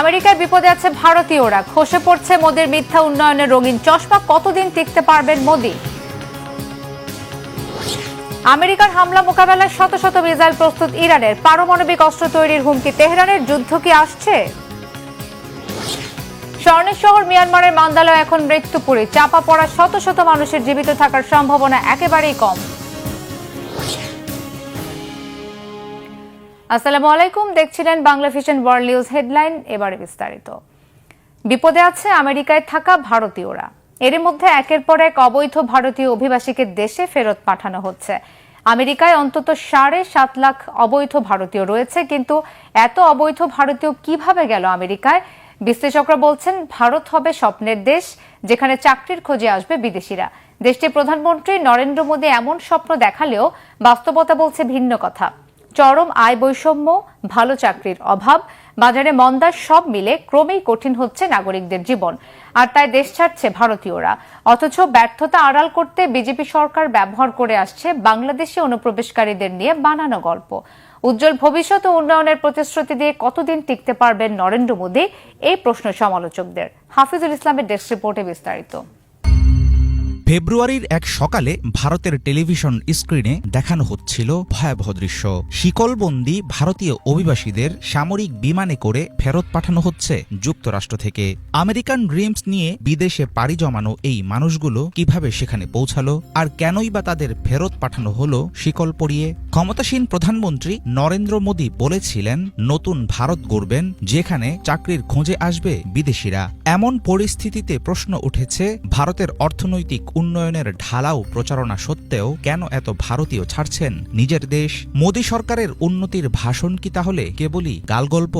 আমেরিকায় বিপদে আছে ভারতীয়রা। খসে পড়ছে মোদীর মিথ্যা উন্নয়নের রঙিন চশমা। কতদিন টিকতে পারবেন মোদি? আমেরিকার হামলা মোকাবেলায় শত শত মিসাইল প্রস্তুত ইরানের। পারমাণবিক অস্ত্র তৈরির হুমকি তেহরানের। যুদ্ধ কি আসছে? স্বর্ণের শহর মিয়ানমারের মান্দালয় এখন মৃত্যুপুরী চাপা পড়া শত শত মানুষের জীবিত থাকার সম্ভাবনা একেবারেই কম। আসসালামু আলাইকুম, দেখছিলেন Bangla vision world news headline এবারে বিস্তারিত। বিপদে আছে আমেরিকায় থাকা ভারতীয়রা। এর মধ্যে একের পর এক অবৈধ ভারতীয় অভিবাসীকে দেশে ফেরত পাঠানো হচ্ছে। আমেরিকায় অন্তত সাড়ে সাত লাখ অবৈধ ভারতীয় রয়েছে, কিন্তু এত অবৈধ ভারতীয় কীভাবে গেল আমেরিকায়? বিশ্লেষকরা বলছেন, ভারত হবে স্বপ্নের দেশ, যেখানে চাকরির খোঁজে আসবে বিদেশিরা। দেশটির প্রধানমন্ত্রী নরেন্দ্র মোদী এমন স্বপ্ন দেখালেও বাস্তবতা বলছে ভিন্ন কথা। চরম আয় বৈষম্য, ভালো চাকরির অভাব, বাজারে মন্দার সব মিলে ক্রমেই কঠিন হচ্ছে নাগরিকদের জীবন। আর তাই দেশ ছাড়ছে ভারতীয়রা। অথচ ব্যর্থতা আড়াল করতে বিজেপি সরকার ব্যবহার করে আসছে বাংলাদেশি অনুপ্রবেশকারীদের নিয়ে বানানো গল্প। উজ্জ্বল ভবিষ্যৎ ও উন্নয়নের প্রতিশ্রুতি দিয়ে কতদিন টিকতে পারবেন নরেন্দ্র মোদী? এই প্রশ্ন সমালোচকদের। হাফিজুল ইসলামের ডেস্ক রিপোর্টে বিস্তারিত। ফেব্রুয়ারির এক সকালে ভারতের টেলিভিশন স্ক্রিনে দেখানো হচ্ছিল ভয়াবহ দৃশ্য। শিকলবন্দি ভারতীয় অভিবাসীদের সামরিক বিমানে করে ফেরত পাঠানো হচ্ছে যুক্তরাষ্ট্র থেকে। আমেরিকান ড্রিমস নিয়ে বিদেশে পাড়ি জমানো এই মানুষগুলো কীভাবে সেখানে পৌঁছালো আর কেনই বা তাদের ফেরত পাঠানো হলো শিকল পরিয়ে? ক্ষমতাসীন প্রধানমন্ত্রী নরেন্দ্র মোদী বলেছিলেন, নতুন ভারত গড়বেন, যেখানে চাকরির খোঁজে আসবে বিদেশিরা। এমন পরিস্থিতিতে প্রশ্ন উঠেছে ভারতের অর্থনৈতিক উন্নয়নের ঢালাও প্রচারণা সত্ত্বেও কেন এত ভারতীয় ছাড়ছেন নিজের দেশ? মোদী সরকারের উন্নতির ভাষণ কি তাহলে কেবলই গালগল্প?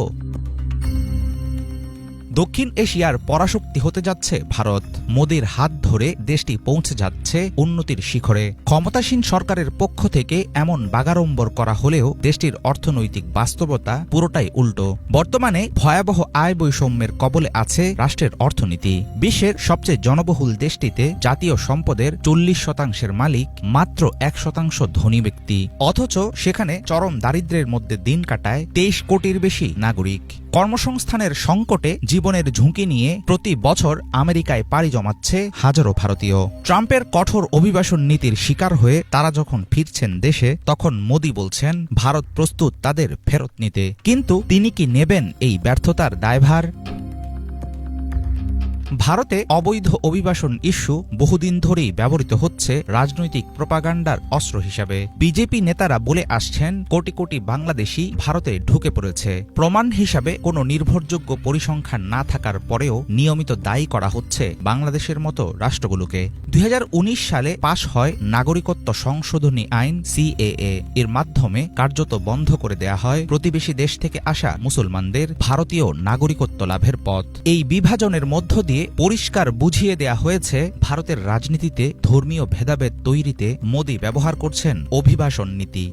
দক্ষিণ এশিয়ার পরাশক্তি হতে যাচ্ছে ভারত। মোদীর হাত ধরে দেশটি পৌঁছে যাচ্ছে উন্নতির শিখরে। ক্ষমতাসীন সরকারের পক্ষ থেকে এমন বাগাড়ম্বর করা হলেও দেশটির অর্থনৈতিক বাস্তবতা পুরোটাই উল্টো। বর্তমানে ভয়াবহ আয় বৈষম্যের কবলে আছে রাষ্ট্রের অর্থনীতি। বিশ্বের সবচেয়ে জনবহুল দেশটিতে জাতীয় সম্পদের চল্লিশ শতাংশের মালিক মাত্র এক শতাংশ ধনী ব্যক্তি। অথচ সেখানে চরম দারিদ্র্যের মধ্যে দিন কাটায় তেইশ কোটির বেশি নাগরিক। কর্মসংস্থানের সংকটে জীবনের ঝুঁকি নিয়ে প্রতি বছর আমেরিকায় পাড়ি জমাচ্ছে হাজারো ভারতীয়। ট্রাম্পের কঠোর অভিবাসন নীতির শিকার হয়ে তারা যখন ফিরছেন দেশে, তখন মোদি বলছেন, ভারত প্রস্তুত তাদের ফেরত নিতে। কিন্তু তিনি কি নেবেন এই ব্যর্থতার দায়ভার? ভারতে অবৈধ অভিবাসন ইস্যু বহুদিন ধরেই ব্যবহৃত হচ্ছে রাজনৈতিক প্রপাগান্ডার অস্ত্র হিসাবে। বিজেপি নেতারা বলে আসছেন, কোটি কোটি বাংলাদেশি ভারতে ঢুকে পড়েছে। প্রমাণ হিসাবে কোনো নির্ভরযোগ্য পরিসংখ্যান না থাকার পরেও নিয়মিত দায়ী করা হচ্ছে বাংলাদেশের মতো রাষ্ট্রগুলোকে। দুই হাজার উনিশ সালে পাশ হয় নাগরিকত্ব সংশোধনী আইন সিএএ। এর মাধ্যমে কার্যত বন্ধ করে দেয়া হয় প্রতিবেশী দেশ থেকে আসা মুসলমানদের ভারতীয় নাগরিকত্ব লাভের পথ। এই বিভাজনের মধ্য দিয়ে পরিষ্কার বুঝিয়ে দেয়া হয়েছে ভারতের রাজনীতিতে ধর্মীয় ভেদাভেদ তৈরিতে মোদী ব্যবহার করছেন অভিবাসন নীতি।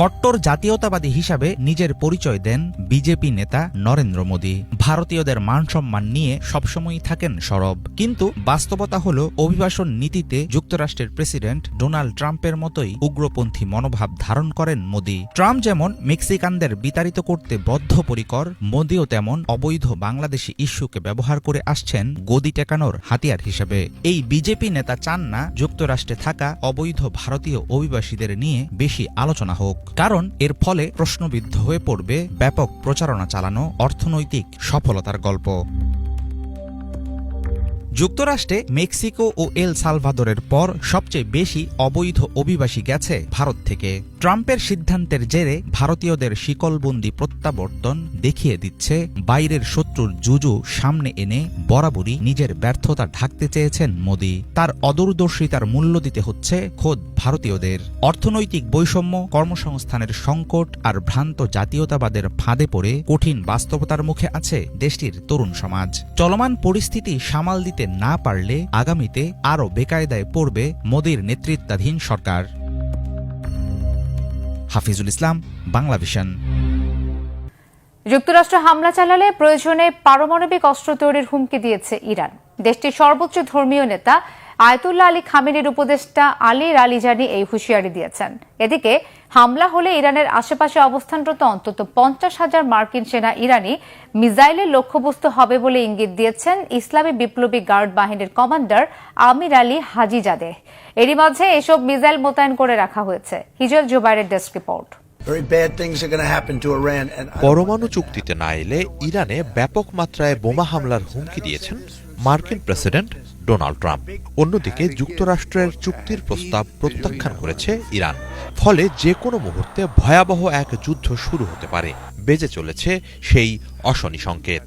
কট্টর জাতীয়তাবাদী হিসাবে নিজের পরিচয় দেন বিজেপি নেতা নরেন্দ্র মোদী। ভারতীয়দের মান সম্মান নিয়ে সবসময়ই থাকেন সরব। কিন্তু বাস্তবতা হল অভিবাসন নীতিতে যুক্তরাষ্ট্রের প্রেসিডেন্ট ডোনাল্ড ট্রাম্পের মতোই উগ্রপন্থী মনোভাব ধারণ করেন মোদী। ট্রাম্প যেমন মেক্সিকানদের বিতাড়িত করতে বদ্ধপরিকর, মোদীও তেমন অবৈধ বাংলাদেশি ইস্যুকে ব্যবহার করে আসছেন গদি টেকানোর হাতিয়ার হিসেবে। এই বিজেপি নেতা চান না যুক্তরাষ্ট্রে থাকা অবৈধ ভারতীয় অভিবাসীদের নিয়ে বেশি আলোচনা হোক। কারণ এর ফলে প্রশ্নবিদ্ধ হয়ে পড়বে ব্যাপক প্রচারণা চালানো অর্থনৈতিক সফলতার গল্প। যুক্তরাষ্ট্রে মেক্সিকো ও এল সালভাদরের পর সবচেয়ে বেশি অবৈধ অভিবাসী গেছে ভারত থেকে। ট্রাম্পের সিদ্ধান্তের জেরে ভারতীয়দের শিকলবন্দি প্রত্যাবর্তন দেখিয়ে দিচ্ছে। বাইরের শত্রুর জুজু সামনে এনে বরাবরই নিজের ব্যর্থতা ঢাকতে চেয়েছেন মোদী। তার অদূরদর্শিতার মূল্য দিতে হচ্ছে খোদ ভারতীয়দের। অর্থনৈতিক বৈষম্য, কর্মসংস্থানের সংকট আর ভ্রান্ত জাতীয়তাবাদের ফাঁদে পড়ে কঠিন বাস্তবতার মুখে আছে দেশটির তরুণ সমাজ। চলমান পরিস্থিতি সামাল দিতে না পারলে আগামীতে আরও বেকায়দায় পড়বে মোদীর নেতৃত্বাধীন সরকার। হাফিজুল ইসলাম বাংলাভিশন যুক্তরাষ্ট্র হামলা চালালে প্রয়োজনে পারমাণবিক অস্ত্র তৈরির হুমকি দিয়েছে ইরান। দেশটির সর্বোচ্চ ধর্মীয় নেতা আয়তুল্লাহ আলী খামেনের উপদেষ্টা আলী রালিজানি এই হুঁশিয়ারি দিয়েছেন। এদিকে হামলা হলে ইরানের আশেপাশে অবস্থানরত অন্তত পঞ্চাশ হাজার মার্কিন সেনা ইরানি মিসাইলের লক্ষ্যবস্তু হবে বলে ইঙ্গিত দিয়েছেন ইসলামী বিপ্লবী গার্ড বাহিনীর কমান্ডার আমির আলী হাজিজাদে। এরই মাঝে এসব মিসাইল মোতায়েন করে রাখা হয়েছে। হিজল জুবাইরের ডেস্ক রিপোর্ট। পরমাণু চুক্তিতে না এলে ইরানে ব্যাপক মাত্রায় বোমা হামলার হুমকি দিয়েছেন মার্কিন প্রেসিডেন্ট ডোনাল্ড ট্রাম্প। অন্যদিকে যুক্তরাষ্ট্রের চুক্তির প্রস্তাব প্রত্যাখ্যান করেছে ইরান। ফলে যে কোনো মুহূর্তে ভয়াবহ এক যুদ্ধ শুরু হতে পারে, বেজে চলেছে সেই অশনি সংকেত।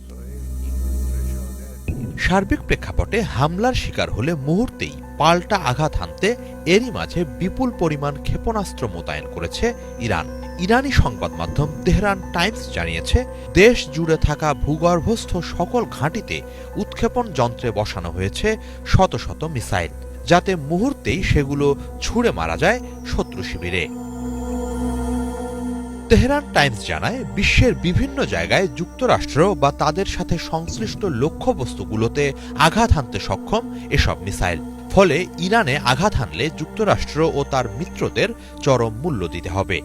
সার্বিক প্রেক্ষাপটে হামলার শিকার হলে মুহূর্তেই পাল্টা আঘাত হানতে এরই মাঝে বিপুল পরিমাণ ক্ষেপণাস্ত্র মোতায়েন করেছে ইরান। ইরানি সংবাদ মাধ্যম তেহরান টাইমস জানিয়েছে, দেশ জুড়ে থাকা ভূগর্ভস্থ সকল ঘাঁটিতে উৎক্ষেপণ যন্ত্রে বসানো হয়েছে শত শত মিসাইল, যাতে মুহূর্তেই সেগুলো ছুঁড়ে মারা যায় শত্রু শিবিরে। তেহরান টাইমস জানায়, বিশ্বের বিভিন্ন জায়গায় যুক্তরাষ্ট্র বা তাদের সাথে সংশ্লিষ্ট লক্ষ্যবস্তুগুলোতে আঘাত হানতে সক্ষম এসব মিসাইল, ফলে ইরানে আঘাত হানলে যুক্তরাষ্ট্র ও তার মিত্রদের চরম মূল্য দিতে হবে।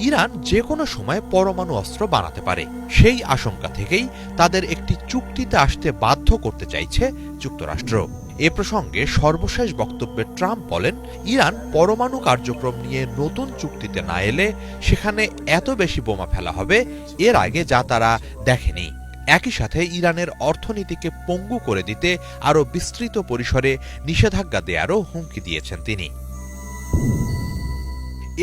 ইরান যে কোনো সময় পরমাণু অস্ত্র বানাতে পারে। সেই আশঙ্কা থেকেই তাদের একটি চুক্তিতে আসতে বাধ্য করতে চাইছে যুক্তরাষ্ট্র। এ প্রসঙ্গে সর্বশেষ বক্তব্যে ট্রাম্প বলেন, ইরান পরমাণু কার্যক্রম নিয়ে নতুন চুক্তিতে না এলে সেখানে এত বেশি বোমা ফেলা হবে, এর আগে যা তারা দেখেনি। একই সাথে ইরানের অর্থনীতিকে পঙ্গু করে দিতে আরও বিস্তৃত পরিসরে নিষেধাজ্ঞা দেয়ারও হুমকি দিয়েছেন তিনি।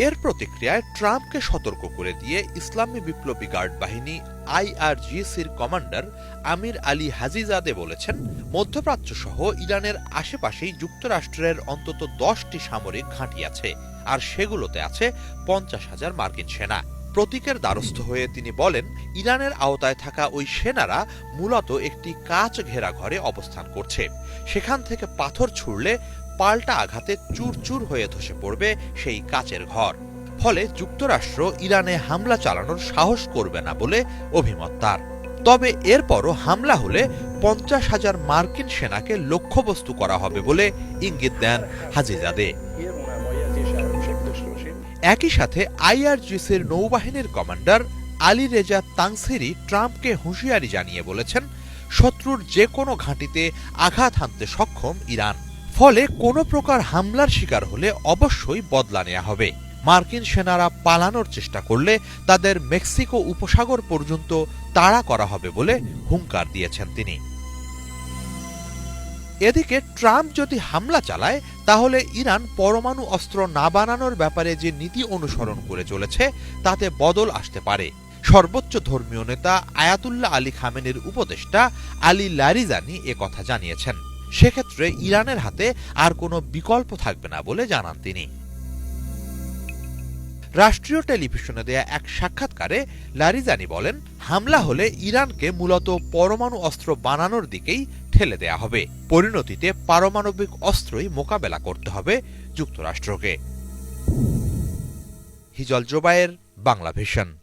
এর প্রতিক্রিয়ায় ট্রাম্পকে সতর্ক করে দিয়ে ইসলামী বিপ্লবী গার্ড বাহিনী আইআরজিসির কমান্ডার আমির আলী হাজিজাদে বলেছেন মধ্যপ্রাচ্য সহ ইরানের আশেপাশেই যুক্তরাষ্ট্রের অন্তত দশটি সামরিক ঘাঁটি আছে, আর সেগুলোতে আছে পঞ্চাশ হাজার মার্কিন সেনা। প্রতীকের দ্বারস্থ হয়ে তিনি বলেন, ইরানের আওতায় থাকা ওই সেনারা মূলত একটি কাচ ঘেরা ঘরে অবস্থান করছে। সেখান থেকে পাথর ছুড়লে পাল্টা আঘাতে চুরচুর হয়ে ধসে পড়বে সেই কাচের ঘর। ফলে যুক্তরাষ্ট্র ইরানে হামলা চালানোর সাহস করবে না বলে অভিমত তার। তবে এরপরও হামলা হলে পঞ্চাশ হাজার মার্কিন সেনাকে লক্ষ্যবস্তু করা হবে বলে ইঙ্গিত দেন হাজিজাদে একই সাথে আইআরজিসির নৌবাহিনীর কমান্ডার আলী রেজা তাংসিরি ট্রাম্পকে হুঁশিয়ারি জানিয়ে বলেছেন, শত্রুর যে কোনো ঘাঁটিতে আঘাত হানতে সক্ষম ইরান। ফলে কোনো প্রকার হামলার শিকার হলে অবশ্যই বদলা নেওয়া হবে। মার্কিন সেনারা পালানোর চেষ্টা করলে তাদের মেক্সিকো উপসাগর পর্যন্ত তাড়া করা হবে বলে হুঙ্কার দিয়েছেন তিনি। এদিকে ট্রাম্প যদি হামলা চালায়, তাহলে ইরান পরমাণু অস্ত্র না বানানোর ব্যাপারে যে নীতি অনুসরণ করে চলেছে, তাতে বদল আসতে পারে। সর্বোচ্চ ধর্মীয় নেতা আয়াতুল্লাহ আলী খামেনের উপদেষ্টা আলী লারিজানি কথা জানিয়েছেন। সেক্ষেত্রে ইরানের হাতে আর কোনো বিকল্প থাকবে না বলে জানান তিনি। রাষ্ট্রীয় টেলিভিশনে দেয়া এক সাক্ষাৎকারে লারিজানি বলেন, হামলা হলে ইরানকে মূলত পরমাণু অস্ত্র বানানোর দিকেই ঠেলে দেয়া হবে। পরিণতিতে পারমাণবিক অস্ত্রই মোকাবেলা করতে হবে যুক্তরাষ্ট্রকে। হিজল জোবায়ের বাংলা ভিশন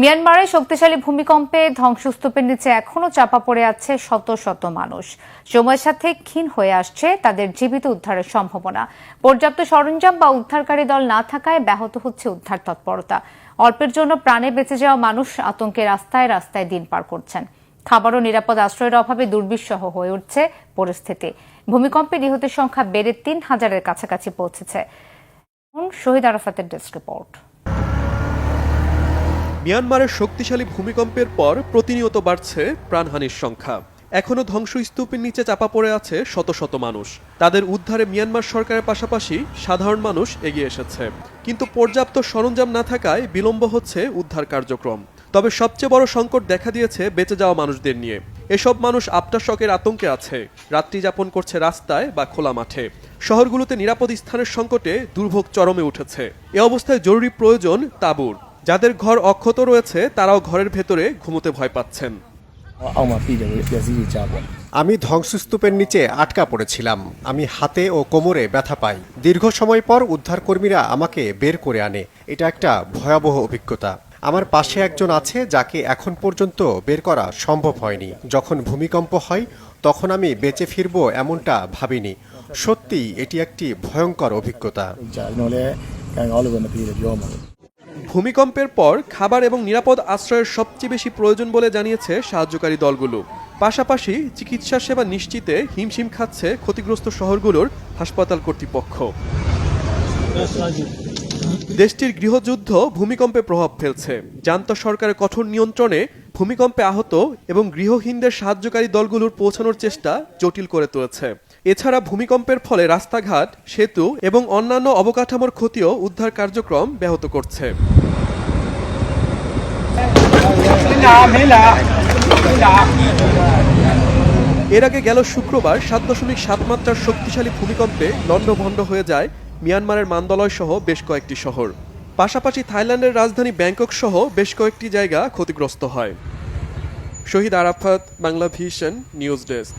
মিয়ানমারে শক্তিশালী ভূমিকম্পে ধ্বংসস্তূপের নিচে এখনও চাপা পড়ে আছে শত শত মানুষ। সময়ের সাথে ক্ষীণ হয়ে আসছে তাদের জীবিত উদ্ধারের সম্ভাবনা। পর্যাপ্ত সরঞ্জাম বা উদ্ধারকারী দল না থাকায় ব্যাহত হচ্ছে উদ্ধার তৎপরতা। অল্পের জন্য প্রাণে বেঁচে যাওয়া মানুষ আতঙ্কে রাস্তায় রাস্তায় দিন পার করছেন। খাবার ও নিরাপদ আশ্রয়ের অভাবে দুর্বিষহ হয়ে উঠছে পরিস্থিতি। ভূমিকম্পে নিহতের সংখ্যা বেড়ে তিন হাজারের কাছাকাছি পৌঁছেছে। শহীদ আরাফাতের ডেস্ক রিপোর্ট। মিয়ানমারের শক্তিশালী ভূমিকম্পের পর প্রতিনিয়ত বাড়ছে প্রাণহানির সংখ্যা। এখনও ধ্বংসস্তূপের নিচে চাপা পড়ে আছে শত শত মানুষ। তাদের উদ্ধারে মিয়ানমার সরকারের পাশাপাশি সাধারণ মানুষ এগিয়ে এসেছে। কিন্তু পর্যাপ্ত সরঞ্জাম না থাকায় বিলম্ব হচ্ছে উদ্ধার কার্যক্রম। তবে সবচেয়ে বড় সংকট দেখা দিয়েছে বেঁচে যাওয়া মানুষদের নিয়ে। এসব মানুষ আফটার শকের আতঙ্কে আছে। রাত্রি যাপন করছে রাস্তায় বা খোলা মাঠে। শহরগুলোতে নিরাপদ স্থানের সংকটে দুর্ভোগ চরমে উঠেছে। এ অবস্থায় জরুরি প্রয়োজন তাঁবুর। যাদের ঘর অক্ষত রয়েছে, তারাও ঘরের ভেতরে ঘুমোতে ভয় পাচ্ছেন। আমি ধ্বংসস্তূপের নিচে আটকা পড়েছিলাম। আমি হাতে ও কোমরে ব্যথা পাই। দীর্ঘ সময় পর উদ্ধারকর্মীরা আমাকে বের করে আনে। এটা একটা ভয়াবহ অভিজ্ঞতা। আমার পাশে একজন আছে যাকে এখন পর্যন্ত বের করা সম্ভব হয়নি। যখন ভূমিকম্প হয়, তখন আমি বেঁচে ফিরব এমনটা ভাবিনি। সত্যি এটি একটি ভয়ঙ্কর অভিজ্ঞতা। ভূমিকম্পের পর খাবার এবং নিরাপদ আশ্রয়ের সবচেয়ে বেশি প্রয়োজন বলে জানিয়েছে সাহায্যকারী দলগুলো। পাশাপাশি চিকিৎসা সেবা নিশ্চিতে হিমশিম খাচ্ছে ক্ষতিগ্রস্ত শহরগুলোর হাসপাতাল কর্তৃপক্ষ। দেশটির গৃহযুদ্ধ ভূমিকম্পে প্রভাব ফেলছে। জান্তা সরকারের কঠোর নিয়ন্ত্রণে ভূমিকম্পে আহত এবং গৃহহীনদের সাহায্যকারী দলগুলোর পৌঁছানোর চেষ্টা জটিল করে তুলেছে। এছাড়া ভূমিকম্পের ফলে রাস্তাঘাট, সেতু এবং অন্যান্য অবকাঠামোর ক্ষতিও উদ্ধার কার্যক্রম ব্যাহত করছে। এর আগে গেল শুক্রবার সাত দশমিক সাত মাত্রার শক্তিশালী ভূমিকম্পে লণ্ডভণ্ড হয়ে যায় মিয়ানমারের মান্দলয় সহ বেশ কয়েকটি শহর। পাশাপাশি থাইল্যান্ডের রাজধানী ব্যাংকক সহ বেশ কয়েকটি জায়গা ক্ষতিগ্রস্ত হয়। Shahid Arafat Bangla vision news desk.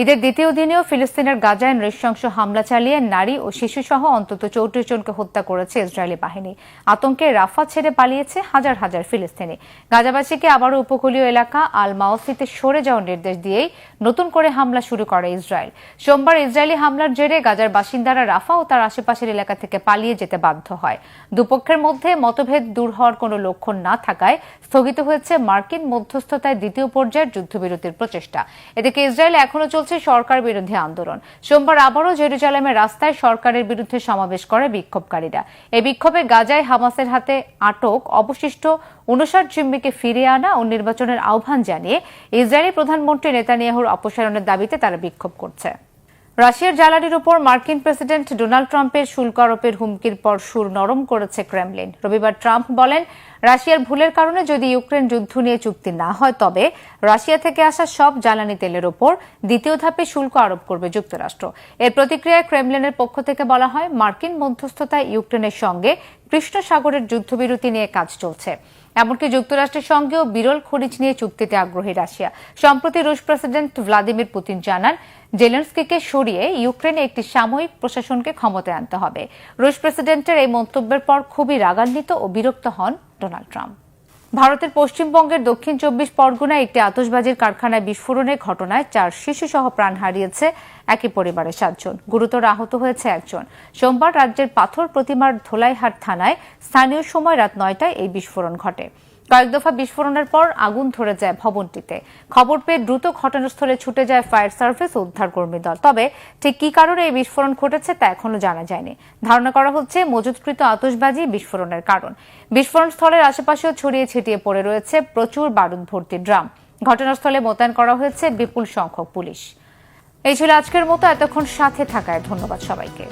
ঈদের দ্বিতীয় দিনেও ফিলিস্তিনের গাজায় নৃশংস হামলা চালিয়ে নারী ও শিশুসহ অন্তত চৌত্রিশ জনকে হত্যা করেছে ইসরায়েলি বাহিনী। আতঙ্কে রাফা ছেড়ে পালিয়েছে হাজার হাজার ফিলিস্তিনি। গাজাবাসীকে আবারও উপকূলীয় এলাকা আল মাওসিতে সরে যাওয়ার নির্দেশ দিয়েই নতুন করে হামলা শুরু করে ইসরায়েল। সোমবার ইসরায়েলি হামলার জেরে গাজার বাসিন্দারা রাফা ও তার আশেপাশের এলাকা থেকে পালিয়ে যেতে বাধ্য হয়। দুপক্ষের মধ্যে মতভেদ দূর হওয়ার কোনো লক্ষণ না থাকায় স্থগিত হয়েছে মার্কিন মধ্যস্থতায় দ্বিতীয় পর্যায়ের যুদ্ধবিরতির প্রচেষ্টা। এদিকে ইসরায়েল এখনও চলছে সরকার বিরোধী আন্দোলন। সোমবার আবারও জেরুজালেমের রাস্তায় সরকারের বিরুদ্ধে সমাবেশ করে বিক্ষোভকারীরা। এই বিক্ষোভে গাজায় হামাসের হাতে আটক অবশিষ্ট উনষাট জিম্মিকে ফিরিয়ে আনা ও নির্বাচনের আহ্বান জানিয়ে ইসরায়েলি প্রধানমন্ত্রী নেতানিয়াহুর অপসারণের দাবিতে তারা বিক্ষোভ করছে। রাশিয়ার জ্বালানির উপর মার্কিন প্রেসিডেন্ট ডোনাল্ড ট্রাম্পের শুল্ক আরোপের হুমকির পর সুর নরম করেছে ক্রেমলিন। রবিবার ট্রাম্প বলেন রাশিয়ার ভুলের কারণে যদি ইউক্রেন যুদ্ধ নিয়ে চুক্তি না হয়, তবে রাশিয়া থেকে আসা সব জ্বালানি তেলের ওপর দ্বিতীয় ধাপে শুল্ক আরোপ করবে যুক্তরাষ্ট্র। এর প্রতিক্রিয়ায় ক্রেমলিনের পক্ষ থেকে বলা হয়, মার্কিন মধ্যস্থতায় ইউক্রেনের সঙ্গে কৃষ্ণ সাগরের যুদ্ধবিরতি নিয়ে কাজ চলছে। এমনকি যুক্তরাষ্ট্রের সঙ্গেও বিরল খনিজ নিয়ে চুক্তিতে আগ্রহী রাশিয়া। সম্প্রতি রুশ প্রেসিডেন্ট ভ্লাদিমির পুতিন জানান, জেলেন্সকিকে সরিয়ে ইউক্রেনে একটি সাময়িক প্রশাসনকে ক্ষমতায় আনতে হবে। রুশ প্রেসিডেন্টের এই মন্তব্যের পর খুবই রাগান্বিত ও বিরক্ত হন ডোনাল্ড ট্রাম্প। ভারতের পশ্চিমবঙ্গের দক্ষিণ চব্বিশ পরগনায় একটি আতশবাজির কারখানায় বিস্ফোরণের ঘটনায় চার শিশুসহ প্রাণ হারিয়েছে একই পরিবারের সাতজন। গুরুতর আহত হয়েছে একজন। সোমবার রাজ্যের পাথর প্রতিমার ধোলাইহাট থানায় স্থানীয় সময় রাত নয়টায় এই বিস্ফোরণ ঘটে। কয়েক দফা বিস্ফোরণের পর আগুন ধরে যায় ভবনটিতে। খবর পেয়ে দ্রুত ঘটনাস্থলে ছুটে যায় ফায়ার সার্ভিস ও উদ্ধারকর্মী দল। তবে ঠিক কী কারণে এই বিস্ফোরণ ঘটেছে তা এখনও জানা যায়নি। ধারণা করা হচ্ছে মজুতকৃত আতসবাজি বিস্ফোরণের কারণ। বিস্ফোরণ স্থলের আশেপাশেও ছড়িয়ে ছিটিয়ে পড়ে রয়েছে প্রচুর বারুদ ভর্তি ড্রাম। ঘটনাস্থলে মোতায়েন করা হয়েছে বিপুল সংখ্যক পুলিশ। এই ছিল আজকের মতো। এতক্ষণ সাথে থাকায় ধন্যবাদ সবাইকে।